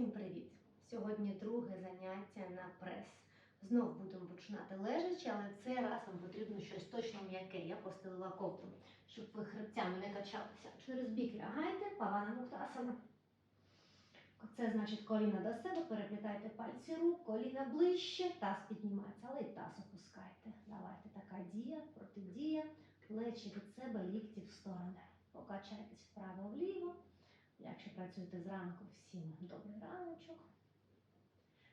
Всім привіт! Сьогодні друге заняття на прес. Знов будемо починати лежачи, але цей раз вам потрібно щось точно м'яке. Я постелила ковдру, щоб ви хребцями не качалися. Через бік лягайте, павана муктасана. Це значить коліна до себе, переплітайте пальці рук, коліна ближче, таз піднімається, але й таз опускайте. Давайте така дія, протидія, плечі від себе, лікті в сторони. Покачайтесь вправо-вліво. Якщо працюєте зранку, всім добрий раночок.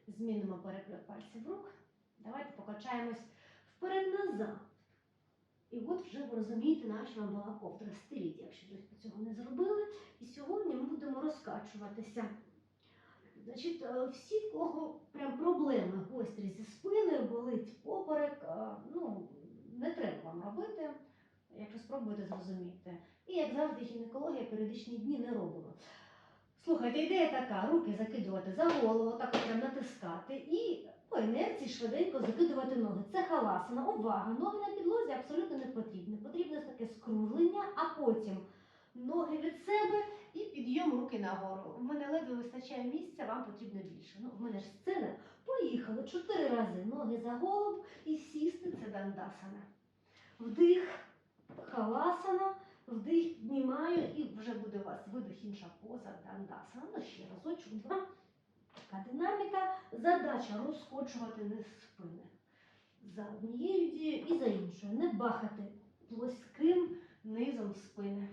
Змінимо переплет пальців рук. Давайте покачаємось вперед-назад. І от вже ви розумієте, наша вам була ковдра стеліть, якщо ви цього не зробили. І сьогодні ми будемо розкачуватися. Значить, е, всі, кого прям проблеми гострі зі спиною, болить поперек, е, ну, не треба вам робити, якщо спробуєте зрозуміти. І як завжди, гінекологія періодичні дні не робимо. Слухайте, ідея така: руки закидувати за голову, так от прям натискати, і по інерції швиденько закидувати ноги. Це халасана. Увага! Ноги на підлозі абсолютно не потрібні. Потрібне таке скруглення, а потім ноги від себе і підйом руки нагору. У мене ледве вистачає місця, вам потрібно більше. Ну, в мене ж сцена. Поїхали чотири рази. Ноги за голову і сісти це дандасана. Вдих, халасана. Вдих піднімаю і вже буде у вас видих інша поза дандасана. Ще разочок, два. Така динаміка. Задача розкочувати низ спини. За однією дією і за іншою. Не бахати плоским низом спини.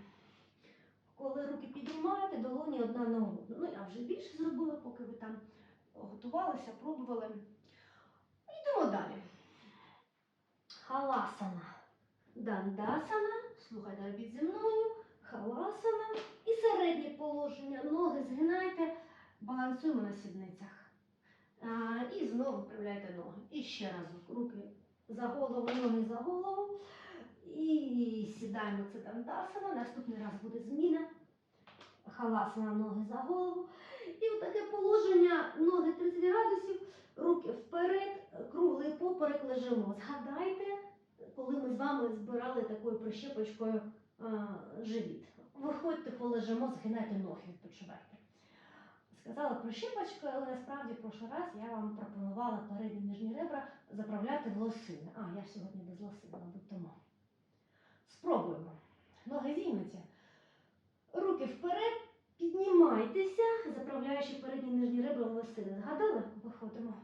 Коли руки піднімаєте, долоні одна на одну. Ну, я вже більше зробила, поки ви там готувалися, пробували. Йдемо далі. Халасана. Дандасана. Слухайте, робіть зі мною. Халасана. І середнє положення. Ноги згинайте, балансуємо на сідницях. А, і знову вправляйте ноги. І ще разок. Руки за голову, ноги за голову. І сідаємо це дандасана. Наступний раз буде зміна. Халасана, ноги за голову. І отаке положення, ноги 30 градусів, руки вперед, круглий поперек лежимо. Згадайте, коли ми з вами збирали такою прищепочкою а, живіт. Виходьте, полежимо, згинайте ноги, відпочивайте. Сказала прищепочкою, але насправді прошлий раз я вам пропонувала передні нижні ребра заправляти в лосини. А, я сьогодні без лосин, мабуть, тому. Спробуємо. Ноги зіймуться. Руки вперед, піднімайтеся, заправляючи передні нижні ребра в лосини. Згадали? Виходимо.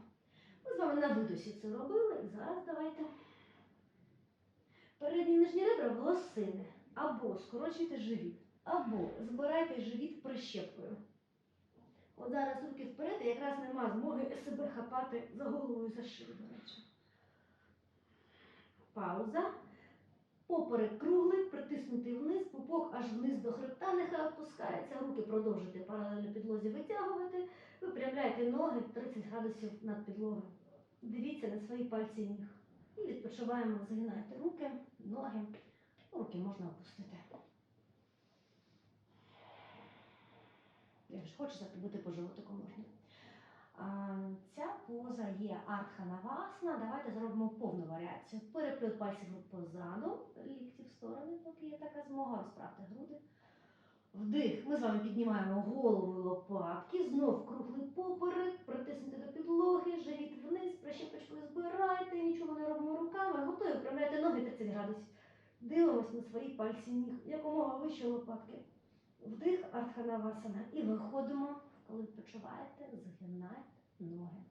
Ми з вами на видосі це робили. І зараз давайте. Передні нижні ребра в. Або скорочуйте живіт, або збирайте живіт прищепкою. От зараз руки вперед, і якраз нема змоги себе хапати за голову і за шию, до речі. Пауза. Поперек круглий, притиснутий вниз, пупок аж вниз до хребта, нехай опускається. Руки продовжуйте паралельно підлозі витягувати. Випрямляйте ноги 30 градусів над підлогою. Дивіться на свої пальці ніг. І відпочиваємо, згинайте руки, ноги. Руки можна опустити. Якщо хочеться, то бути по животику можна. Ця поза є артханавасна. Давайте зробимо повну варіацію. Переплют пальців позаду, лікті в сторони, поки є така змога, розправте груди. Вдих. Ми з вами піднімаємо голову і лопатки, знов круглий поперек, притиснути до підлоги, живіт вниз, прищепочкою збирайте, нічого не робимо руками. Готові, вправляйте ноги 30 градусів. Дивимось на свої пальці ніг, якомога вище лопатки. Вдих, артханавасана. І виходимо, коли відпочиваєте, згинайте ноги.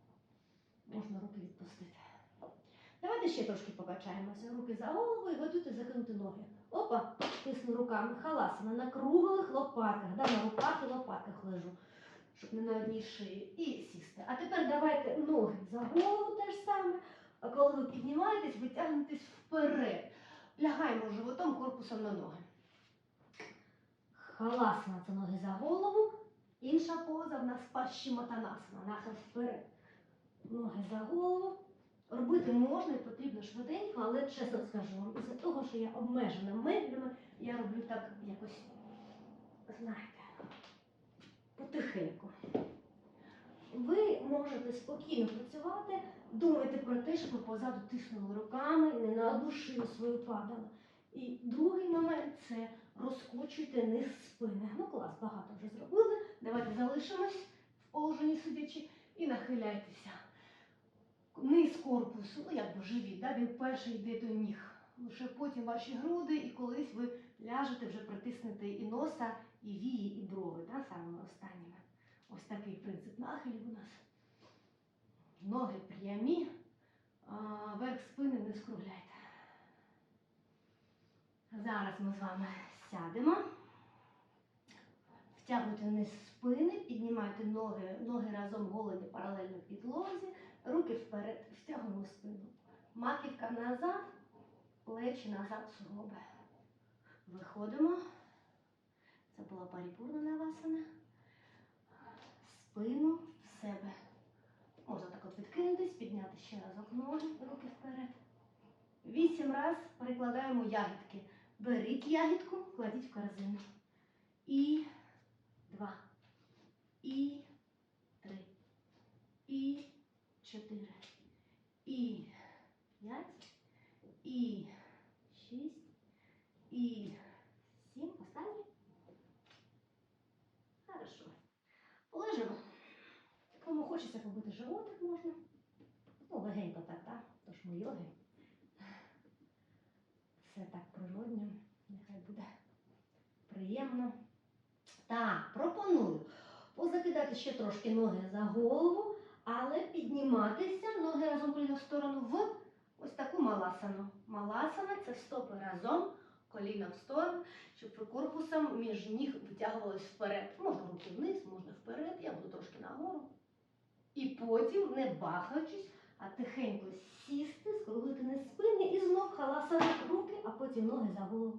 Можна руки відпустити. Давайте ще трошки покачаємося. Руки за голову і готуйте закинути ноги. Опа, тисну руками. Халасана на круглих лопатках. Да, на руках і лопатках лежу, щоб не на одній шиї. І сісти. А тепер давайте ноги за голову теж саме. А коли ви піднімаєтесь, витягнетесь вперед. Лягаємо животом корпусом на ноги. Халасана це ноги за голову. Інша поза в нас пащіматанасана, нахил вперед. Ноги за голову. Робити можна і потрібно швиденько, але чесно скажу вам, із-за того, що я обмежена меблями, я роблю так якось, знаєте, потихеньку. Ви можете спокійно працювати, думайте про те, щоб ви позаду тиснули руками, не на шию свою падали. І другий момент це розкочуйте низ спини. Ну клас, багато вже зробили. Давайте залишимось в положенні сидячи, і нахиляйтеся. Низ корпусу, ну якби живіт, да, він перший йде до ніг. Лише потім ваші груди, і колись ви ляжете, вже притиснете і носа, і вії, і брови, да, самими останніми. Ось такий принцип нахилів у нас. Ноги прямі, а, верх спини не скругляйте. Зараз ми з вами сядемо. Втягуйте низ спини, піднімайте ноги, ноги разом голені паралельно підлозі, руки вперед, втягуємо спину. Маківка назад, плечі назад, суглоби. Виходимо. Це була паріпурна навасана. Спину в себе. Можна так от відкинутись, підняти ще разок ноги, руки вперед. Вісім раз перекладаємо ягідки. Беріть ягідку, кладіть в корзину. І два. І три. І чотири. І п'ять. І шість. І сім. Останній. Хорошо. Полежимо. Кому хочеться побити животик можна. Ну, легенько так, так? Тож ми йоги. Все так природньо. Нехай буде приємно. Так, пропоную позакидати ще трошки ноги за голову, але підніматися ноги разом коліно в сторону в ось таку маласану. Маласана це стопи разом, коліна в сторону, щоб корпусом між ніг витягувались вперед. Можна руки вниз, можна вперед, я буду трошки нагору. І потім, не бахаючись, а тихенько сісти, скруглити низ спини і знов халасана руки, а потім ноги за голову.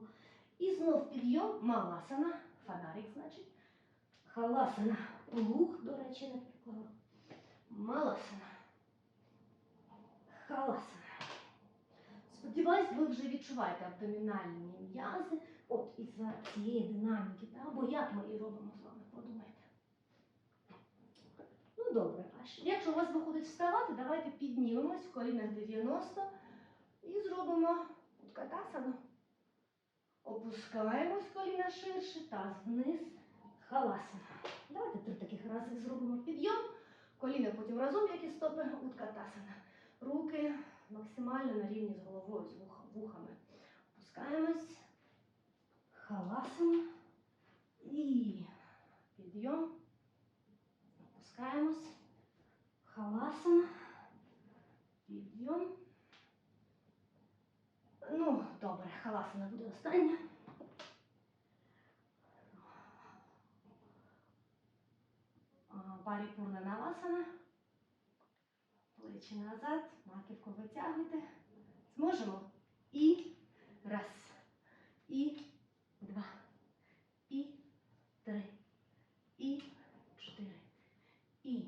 І знов підйом, маласана, фонарик, значить. Халасана. Лук, до речі, не приклала. Маласана. Халасана. Сподіваюсь, ви вже відчуваєте абдомінальні м'язи. От із-за цієї динаміки. Та? Або як ми її робимо з вами, подумайте. Ну добре, а якщо у вас виходить вставати, давайте піднімемось в колінах 90 і зробимо уткатасану. Опускаємось коліна ширше, таз вниз, халасана. Давайте три таких рази зробимо підйом. Коліна потім разом, як і стопи, уткатасана. Руки максимально на рівні з головою, з вухами. Опускаємось. Халасана. І підйом. Опускаємось. Халасана. Підйом. Ну, добре, халасана буде остання. А, Паріпурна навасана. Плечі назад, маківку витягуйте. Зможемо. І раз. І два. І три. І чотири. І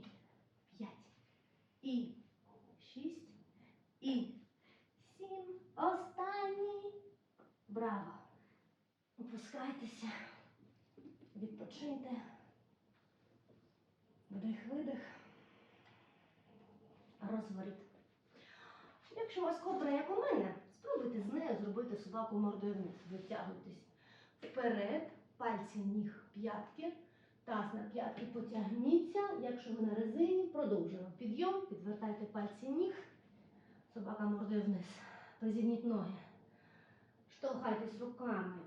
п'ять. І шість. І сім. Останній. Браво. Опускайтеся. Відпочиньте. Вдих, видих. Розворіт. Якщо у вас кобра, як у мене, спробуйте з нею зробити собаку мордою вниз. Витягуйтесь вперед, пальці ніг п'ятки, таз на п'ятки потягніться. Якщо ви на резині, продовжуємо підйом, підвертайте пальці ніг, собака мордою вниз. Розігніть ноги. Штовхайтесь руками,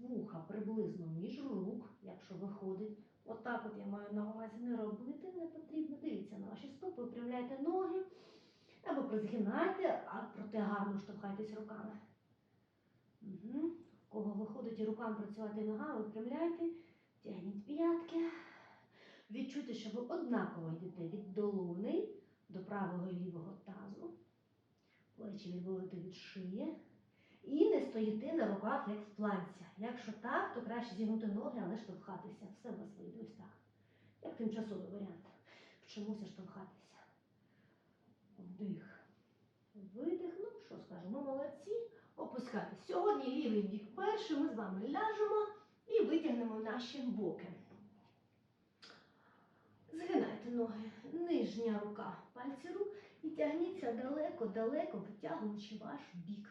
вуха приблизно між рук, якщо виходить. Отак от я маю на увазі не робити, не потрібно. Дивіться на ваші стопи, випрямляйте ноги. Або призгинайте, а проте гарно штовхайтесь руками. Угу. У кого виходить і руками працювати ногами, випрямляйте, тягніть п'ятки. Відчуйте, що ви однаково йдете від долони до правого і лівого тазу. Плечі відводите від шиї. І не стоїте на руках, як в планці. Якщо так, то краще зігнути ноги, але штовхатися. Все у вас вийде ось так. Як тимчасовий варіант. Вчимося штовхатися. Вдих. Видих. Ну, що скажемо, молодці. Опускайтесь. Сьогодні лівий бік перший. Ми з вами ляжемо і витягнемо наші боки. Згинайте ноги. Нижня рука. Пальці рук. І тягніться далеко-далеко, витягуючи ваш бік.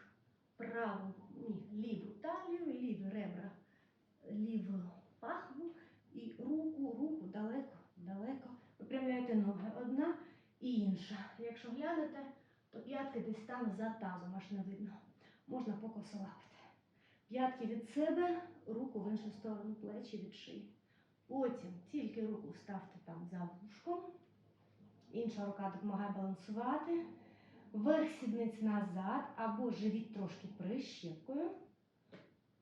Праву, ні, ліву талію, ліві ребра, ліву пахву і руку, руку далеко, далеко переставляйте ноги одна і інша. Якщо глянете, то п'ятки десь там за тазом, аж не видно. Можна покосолапити. П'ятки від себе, руку в іншу сторону, плечі від шиї. Потім тільки руку ставте там за вушком. Інша рука допомагає балансувати. Верх сідниць назад або живіт трошки прищепкою,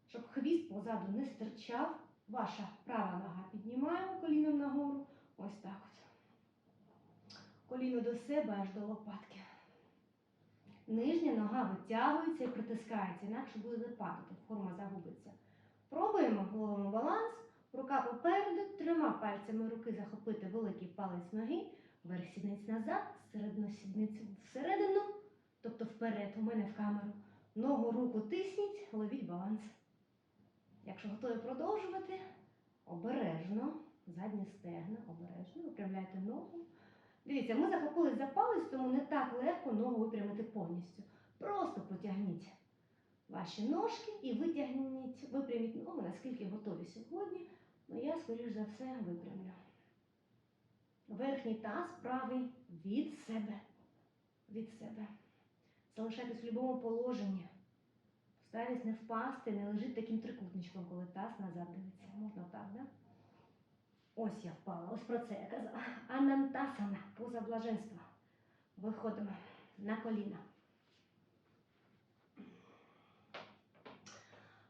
щоб хвіст позаду не стирчав. Ваша права нога піднімаємо коліном нагору. Ось так от. Коліно до себе аж до лопатки. Нижня нога витягується і притискається, інакше буде падати, форма загубиться. Пробуємо, ловимо баланс, рука попереду, трьома пальцями руки захопити великий палець ноги, верх сідниць назад, середину сідницю всередину, тобто вперед, у мене в камеру. Ногу, руку тисніть, ловіть баланс. Якщо готові продовжувати, обережно, задні стегна, обережно, випрямляйте ногу. Дивіться, ми захопились за палець, тому не так легко ногу випрямити повністю. Просто потягніть ваші ножки і витягніть, випряміть ногу, наскільки готові сьогодні. Ну я, скоріш за все, випрямлю. Верхній таз правий від себе. Від себе. Залишайтесь в будь-якому положенні. Старайтесь не впасти, не лежить таким трикутничком, коли таз назад дивиться. Можна так, да? Ось я впала, ось про це я казала. Анантасана, поза блаженства. Виходимо на коліна.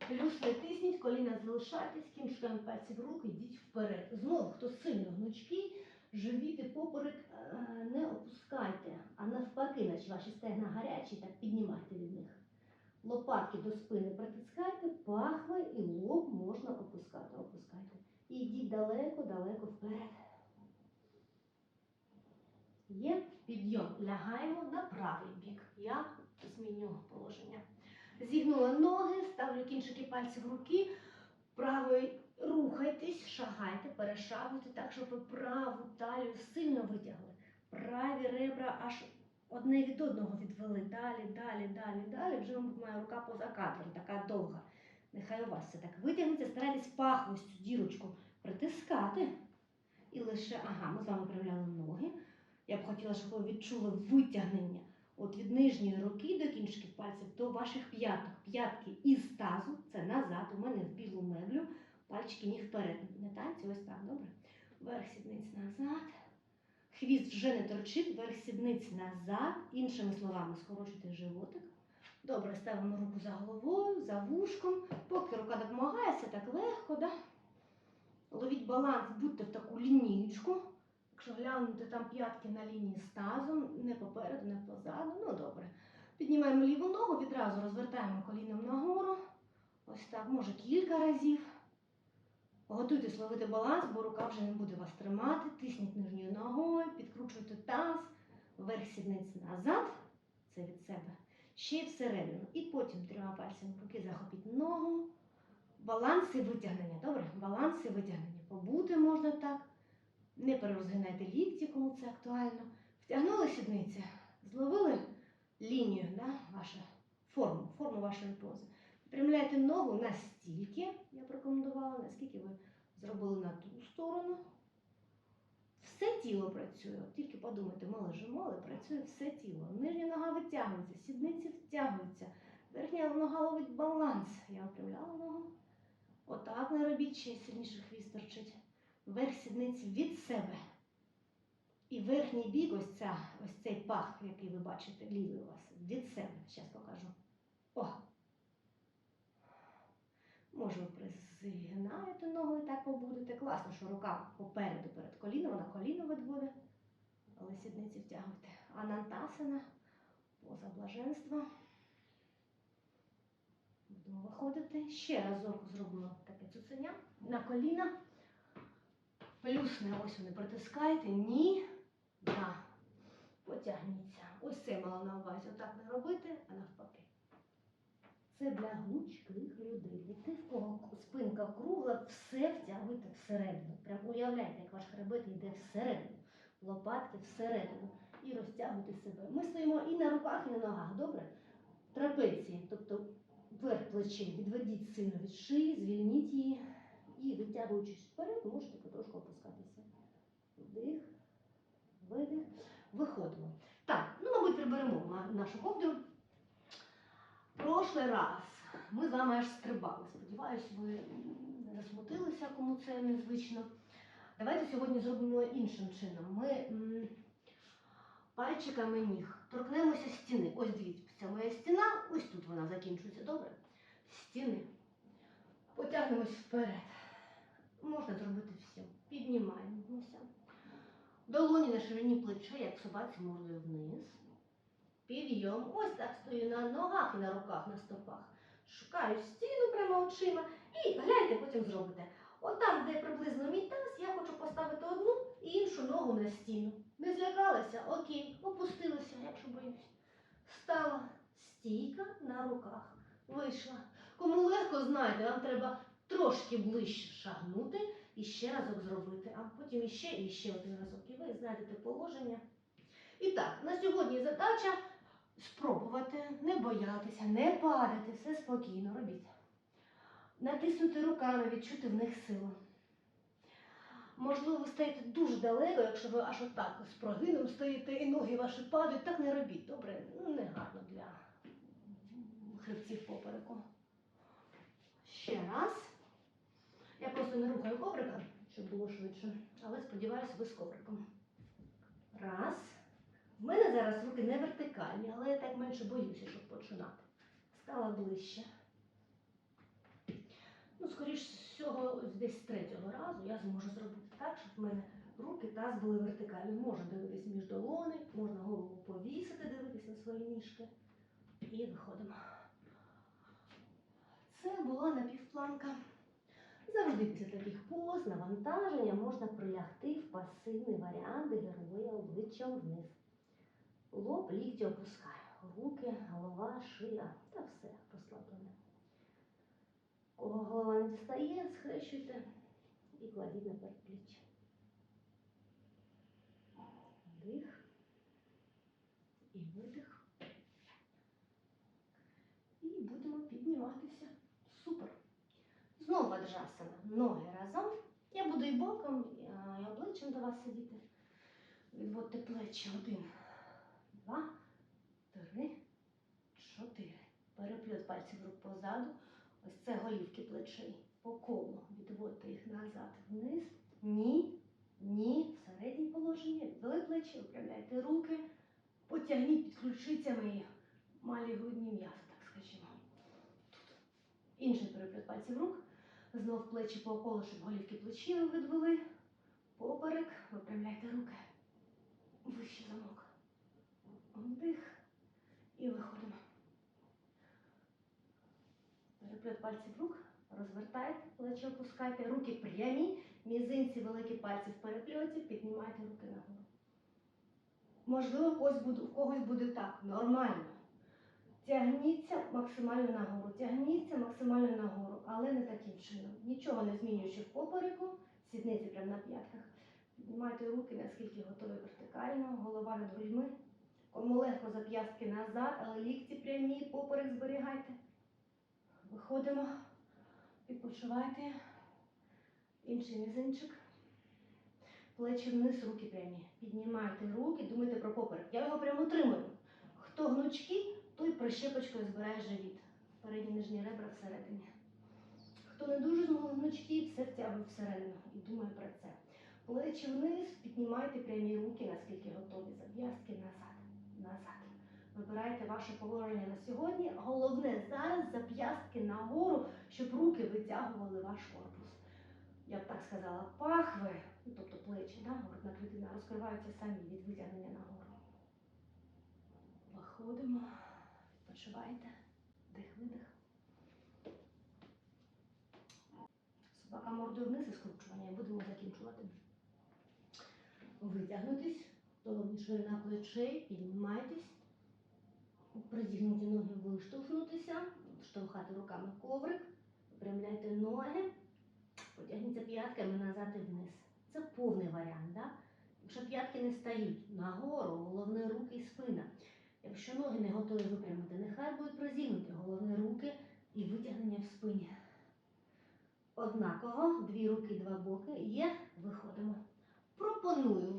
Плюс не тисніть, коліна залишайтесь, кінчиками пальців рук йдіть вперед. Знову, хто сильно гнучкий, живіт і поперек е, не опускайте, а навпаки, наче ваші стегна гарячі, так піднімайте від них. Лопатки до спини притискайте, пахви і лоб можна опускати. Опускайте. І йдіть далеко-далеко вперед. Є підйом. Лягаємо на правий бік. Я зміню положення. Зігнула ноги, ставлю кінчики пальців руки. Правою рухайтесь, шагайте, перешагуйте так, щоб ви праву талію сильно витягли. Праві ребра аж одне від одного відвели. Далі, далі, далі, далі. Вже, моя рука поза кадром, така довга. Нехай у вас це так витягнеться, старайтесь пахву ось цю дірочку притискати. І лише, ага, ми з вами проявляли ноги. Я б хотіла, щоб ви відчули витягнення от від нижньої руки до кінчиків пальців до ваших п'яток. П'ятки із тазу, це назад, у мене в білу меблю, пальчики ні вперед. Не танці, ось так, добре. Верх сідниць назад. Хвіст вже не торчить, верх сідниць назад. Іншими словами, скорочуйте животик. Добре, ставимо руку за головою, за вушком. Поки рука допомагає, все так легко, да? Ловіть баланс, будьте в таку лінієчку. Якщо глянути там п'ятки на лінії з тазом, не попереду, не позаду, ну добре. Піднімаємо ліву ногу, відразу розвертаємо коліном нагору. Ось так, може кілька разів. Готуйтесь ловити баланс, бо рука вже не буде вас тримати. Тисніть нижньою ногою, підкручуйте таз, верх сідниць назад, це від себе, ще й всередину. І потім трьома пальцями руки захопіть ногу. Баланс і витягнення. Добре? Баланс і витягнення. Побути можна так. Не перерозгинайте лікті, кому це актуально. Втягнули сідниці, зловили лінію, да, вашу форму, форму вашої пози. Випрямляйте ногу настільки, я порекомендувала, наскільки ви зробили на ту сторону. Все тіло працює. От Тільки подумайте, ми лежимо, але працює все тіло. Нижня нога витягується, сідниці втягуються. Верхня нога ловить баланс. Я випрямляла ногу. Отак не робіть, ще сильніше хвіст торчить верх сідниці від себе. І верхній бік, ось, ця, ось цей пах, який ви бачите, лівий у вас, від себе. Зараз покажу. О! Може, ви призгинаєте ногу і так побудете. Класно, що рука попереду перед коліном, вона коліно відводить, але сідниці втягуйте. Анантасана, поза блаженства. Будемо виходити. Ще разок зробимо таке цуценя на коліна. Плюсне ось вони притискайте. Ні. Да. Потягніться. Ось це мала на увазі. Отак не робити, а навпаки. Це для гнучких людей. Для тих, в кого спинка кругла, все втягуйте всередину. Прям уявляйте, як ваш хребет йде всередину. Лопатки всередину. І розтягуйте себе. Ми стоїмо і на руках, і на ногах. Добре? Трапеції, тобто верх плечей відведіть сильно від шиї, звільніть її. І витягуючись вперед, можете потрошку опускатися. Вдих, видих, Виходимо. Так, ну, мабуть, приберемо нашу ковдру. Прошлий раз ми з вами аж стрибали. Сподіваюсь, ви не засмутилися, кому це незвично. Давайте сьогодні зробимо іншим чином. Ми пальчиками ніг торкнемося стіни. Ось дивіться, це моя стіна, ось тут вона закінчується, добре? Стіни. Потягнемось вперед. Можна зробити все. Піднімаємося. Долоні на ширині плеча, як собаці мордою вниз. Підйом. Ось так стою на ногах і на руках, на стопах. Шукаю стіну прямо очима і гляньте, потім зробите. От там, де приблизно мій таз, я хочу поставити одну і іншу ногу на стіну. Не злякалася? Окей, опустилася, якщо боюсь. Стала стійка на руках. Вийшла. Кому легко, знаєте, вам треба трошки ближче шагнути і ще разок зробити, а потім іще і ще один разок. І ви знайдете положення. І так, на сьогодні задача спробувати не боятися, не падати, все спокійно робіть. Натиснути руками, відчути в них силу. Можливо, ви стоїте дуже далеко, якщо ви аж отак з прогином стоїте і ноги ваші падають, так не робіть, добре? Ну, не гарно для хребців попереку. Ще раз. Я просто не рухаю коврика, щоб було швидше, але сподіваюся, ви з ковриком. Раз. В мене зараз руки не вертикальні, але я так менше боюся, щоб починати. Стала ближче. Ну, скоріш всього, десь з третього разу я зможу зробити так, щоб в мене руки таз були вертикальні. Можна дивитись між долони, можна голову повісити, дивитись на свої ніжки. І виходимо. Це була напівпланка. Завжди після таких поз, навантаження можна прилягти в пасивний варіант героя обличчям вниз. Лоб, лікті опускаю. Руки, голова, шия та все розслаблене. Кого голова не дістає, схрещуйте і кладіть на передпліччя. Вдих і видих. І будемо підніматися. Супер. Знову ваджасана. Ноги разом. Я буду і боком, і обличчям до вас сидіти. Відводьте плечі. Один, два, три, чотири. Переплет пальців рук позаду. Ось це голівки плечей. По колу. Відводьте їх назад, вниз. Ні. Ні. В середнє положення. Відвели плечі, випрямляйте руки. Потягніть під ключицями малі грудні м'язи, так скажімо. Тут. Інший переплет пальців рук. Знов плечі по колу, щоб голівки плечі відвели. Поперек. Випрямляйте руки. Вище замок. Вдих. І виходимо. Переплет пальців рук. Розвертайте, плечі опускайте, руки прямі, мізинці, великі пальці в перепльоті, піднімайте руки нагору. Можливо, в когось буде так, нормально. Тягніться максимально нагору, тягніться максимально нагору, але не таким чином. Нічого не змінюючи в попереку, сідниці прямо на п'ятках. Піднімайте руки, наскільки готові вертикально, голова над грудьми. Кому легко зап'ястки назад, але лікті прямі, поперек зберігайте. Виходимо, відпочивайте. Інший мізинчик. Плечі вниз, руки прямі. Піднімайте руки, думайте про поперек. Я його прямо тримаю. Хто гнучки, той прищепочкою збирає живіт. Передні нижні ребра всередині. Хто не дуже гнучки, все втягує всередину і думає про це. Плечі вниз, піднімайте прямі руки, наскільки готові. Зап'ястки назад. Назад. Вибирайте ваше положення на сьогодні. Головне зараз зап'ястки нагору, щоб руки витягували ваш корпус. Я б так сказала, пахви, ну, тобто плечі, да, грудна клітина розкриваються самі від витягнення нагору. Виходимо, відпочивайте, дих-видих. Собака мордою вниз і скручування, будемо закінчувати. Витягнутись, долоні ширина плечей, піднімайтесь. Призігнуті ноги виштовхнутися, штовхати руками коврик, випрямляйте ноги, потягніться п'ятками назад і вниз. Це повний варіант. Да? Якщо п'ятки не стають нагору, головне руки і спина. Якщо ноги не готові випрямити, нехай будуть прозігнуті, головне руки і витягнення в спині. Однаково, дві руки, два боки є, виходимо.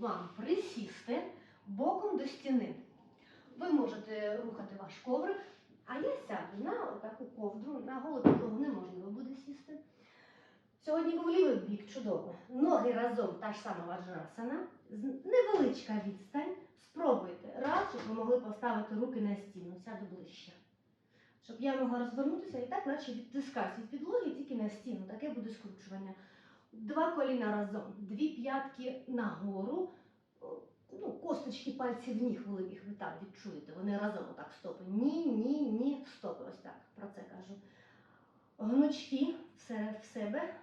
Вам присісти боком до стіни. Ви можете рухати ваш коврик, а я сяду на таку ковдру, на голу підлогу неможливо буде сісти. Сьогодні був лівий бік, чудово. Ноги разом, та ж сама ваджрасана. Невеличка відстань. Спробуйте раз, щоб ви могли поставити руки на стіну, сяду ближче. Щоб я могла розвернутися і так, наче відтискаюсь від підлоги тільки на стіну. Таке буде скручування. Два коліна разом, дві п'ятки нагору. О, Ну, косточки пальців ніг великих ви так відчуєте. Вони разом отак стопи. Ні, ні, ні, стопи. Ось так. Про це кажу. Гнучки все в себе.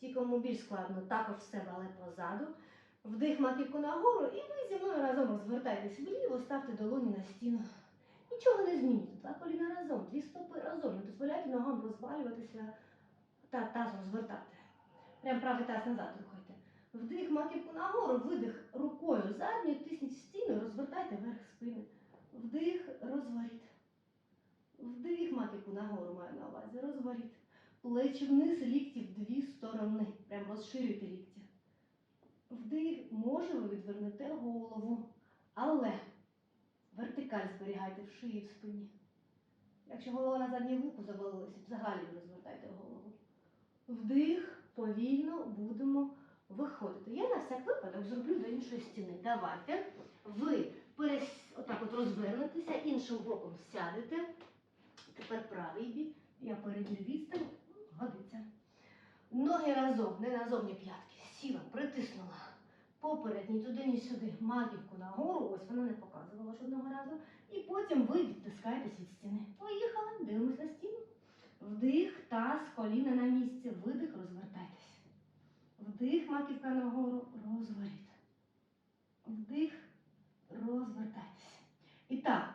Ті, кому більш складно, також в себе, але позаду. Вдих маківку нагору, і ви зі мною разом розвертайтесь вліво, ставте долоні на стіну. Нічого не змінюйте. Два коліна разом, дві стопи разом. Не дозволяйте ногам розвалюватися та таз розвертати. Прям правий таз назад рухайте. Вдих маківку нагору, видих рукою задньою, тисніть в стіну, розвертайте верх спини. Вдих, розворіт. Вдих маківку нагору маю на увазі, розворіт. Плечі вниз, лікті в дві сторони. Прям розширюйте лікті. Вдих, може ви відвернете голову, але вертикаль зберігайте в шиї в спині. Якщо голова на заднє вухо завалилася, взагалі розвертайте голову. Вдих, повільно будемо виходити. Я на всяк випадок зроблю до іншої стіни. Давайте. Ви перес... отак от розвернетеся, іншим боком сядете. Тепер правий бік. Я передню відстань. Годиться. Ноги разом, не назовні п'ятки. Сіла, притиснула. Поперед, ні туди, ні сюди. Маківку нагору. Ось вона не показувала жодного разу. І потім ви відтискаєтесь від стіни. Поїхали, дивимось на стіну. Вдих, таз, коліна на місці. Видих, розвертайтесь. Вдих, маківка нагору, розворіт. Вдих, розвертайтесь. І так,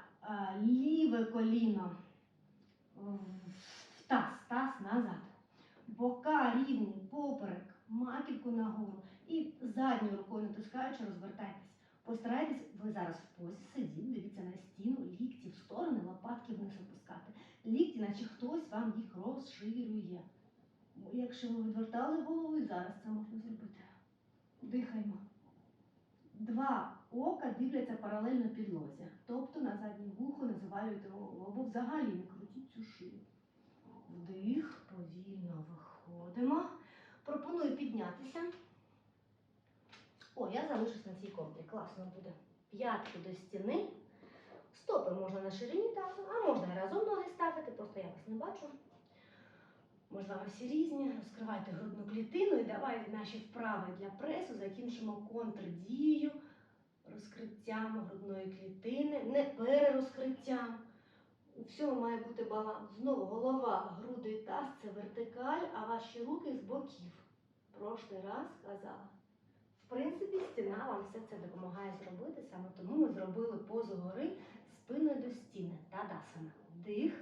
ліве коліно в таз, таз назад. Бока рівні, поперек, маківку нагору. І задньою рукою натискаючи, розвертайтесь. Постарайтесь, ви зараз в позі сидіть, дивіться на стіну, лікті в сторони, лопатки вниз. Лікті, наче хтось вам їх розширює. Якщо ви відвертали голову, і зараз це можна зробити. Дихаємо. Два ока дивляться паралельно підлозі. Тобто на заднє вухо не завалюйте голову, або взагалі не крутіть цю шию. Вдих, повільно виходимо. Пропоную піднятися. О, я залишусь на цій ковдрі. Класно буде. П'ятки до стіни. Стопи можна на ширині тазу, а можна разом ноги ставити, просто я вас не бачу. Можливо, всі різні. Розкривайте грудну клітину і давайте наші вправи для пресу закінчимо контрдією, розкриттям грудної клітини, не перерозкриттям. У всьому має бути баланс. Знову голова, груди і таз це вертикаль, а ваші руки з боків. Прошлий раз казала. В принципі, стіна вам все це допомагає зробити. Саме тому ми зробили позу гори спиною до стіни. Тадасана. Дих,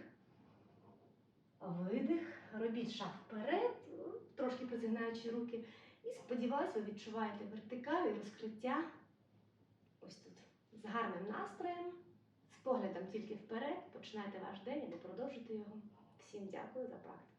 видих. Робіть шаг вперед, трошки позігнаючи руки. І сподіваюся, ви відчуваєте вертикаль і розкриття ось тут. З гарним настроєм, з поглядом тільки вперед. Починайте ваш день і продовжуйте його. Всім дякую за практику.